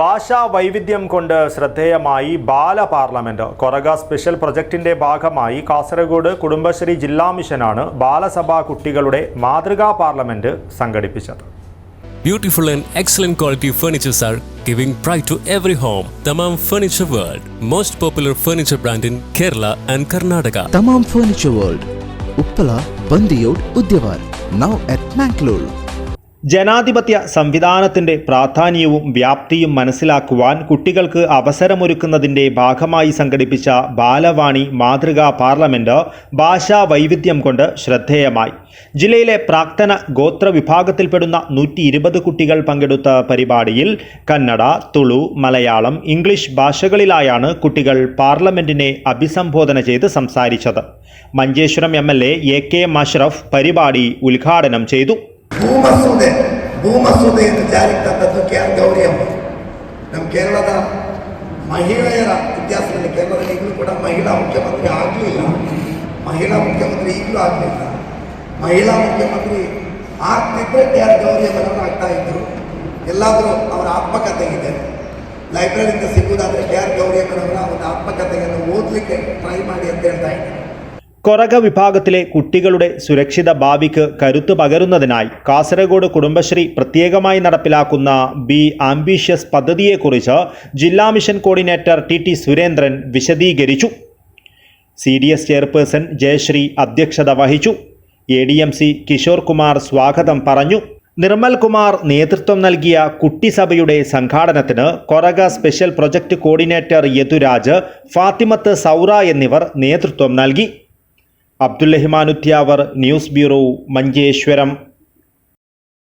ഭാഷാ വൈവിധ്യം കൊണ്ട് ശ്രദ്ധേയമായി ബാല പാർലമെന്റ് കൊറക സ്പെഷ്യൽ പ്രൊജക്ടിന്റെ ഭാഗമായി കാസർഗോഡ് കുടുംബശ്രീ ജില്ലാ മിഷനാണ് ബാലസഭാ കുട്ടികളുടെ മാതൃകാ പാർലമെന്റ് സംഘടിപ്പിച്ചത്. Beautiful and excellent quality furnitures are giving pride to every home Tamam furniture world most popular furniture brand in Kerala and Karnataka Tamam furniture world Uppala Bandiyod Udyavar now at Mangalore ജനാധിപത്യ സംവിധാനത്തിന്റെ പ്രാധാന്യവും വ്യാപ്തിയും മനസ്സിലാക്കുവാൻ കുട്ടികൾക്ക് അവസരമൊരുക്കുന്നതിന്റെ ഭാഗമായി സംഘടിപ്പിച്ച ബാലവാണി മാതൃകാ parliament ഭാഷാ വൈവിധ്യം കൊണ്ട് ശ്രദ്ധേയമായി. ജില്ലയിലെ പ്രാക്തന ഗോത്ര വിഭാഗത്തിൽപ്പെടുന്ന നൂറ്റി ഇരുപത് കുട്ടികൾ പങ്കെടുത്ത പരിപാടിയിൽ കന്നഡ തുളു മലയാളം ഇംഗ്ലീഷ് ഭാഷകളിലായാണ് കുട്ടികൾ പാർലമെന്റിനെ അഭിസംബോധന ചെയ്ത് സംസാരിച്ചത്. Manjeshwaram M A K Mashraf പരിപാടി ഉദ്ഘാടനം ചെയ്തു. ಭೂಮಸೂದೆ ಎಂದು ಜಾರಿಗೆ ತಂದದ್ದು ಕೆ ಆರ್ ಗೌರಿ ಅಮ್ಮ. ನಮ್ಮ ಕೇರಳದ ಮಹಿಳೆಯರ ಇತಿಹಾಸದಲ್ಲಿ ಕೇರಳದಲ್ಲಿ ಈಗಲೂ ಕೂಡ ಮಹಿಳಾ ಮುಖ್ಯಮಂತ್ರಿ ಆಗಲಿಲ್ಲ ಮಹಿಳಾ ಮುಖ್ಯಮಂತ್ರಿ ಈಗಲೂ ಆಗಲಿಲ್ಲ ಮಹಿಳಾ ಮುಖ್ಯಮಂತ್ರಿ ಆಗ್ತಿದ್ರೆ ಕೆ ಆರ್ ಗೌರಿ ಅಮ್ಮನವರು ಆಗ್ತಾ ಇದ್ದರು ಎಲ್ಲಾದರೂ ಅವರ ಆತ್ಮಕಥೆಗಿದೆ ಲೈಬ್ರರಿಯಿಂದ ಸಿಗುವುದಾದರೆ ಕೆ ಆರ್ ಗೌರಿ ಅಮ್ಮನವರ ಒಂದು ಆತ್ಮಕಥೆಯನ್ನು ಓದಲಿಕ್ಕೆ ಟ್ರೈ ಮಾಡಿ ಅಂತ ಹೇಳ್ತಾ ಇದ್ದಾರೆ കൊറക വിഭാഗത്തിലെ കുട്ടികളുടെ സുരക്ഷിത ഭാവിക്ക് കരുത്തു പകരുന്നതിനായി കാസർഗോഡ് കുടുംബശ്രീ പ്രത്യേകമായി നടപ്പിലാക്കുന്ന ബി ആംബീഷ്യസ് പദ്ധതിയെക്കുറിച്ച് ജില്ലാ mission coordinator T T Surendran വിശദീകരിച്ചു. C D S chairperson Jayashree അധ്യക്ഷത വഹിച്ചു. A D M C Kishore Kumar സ്വാഗതം പറഞ്ഞു. നിർമ്മൽ കുമാർ നേതൃത്വം നൽകിയ കുട്ടിസഭയുടെ സംഘാടനത്തിന് Koraga special project coordinator Yaduraj Fathimath Saura എന്നിവർ നേതൃത്വം നൽകി. അബ്ദുൽ റഹ്മാനുത്യാവർ ന്യൂസ് ബ്യൂറോ മഞ്ചേശ്വരം.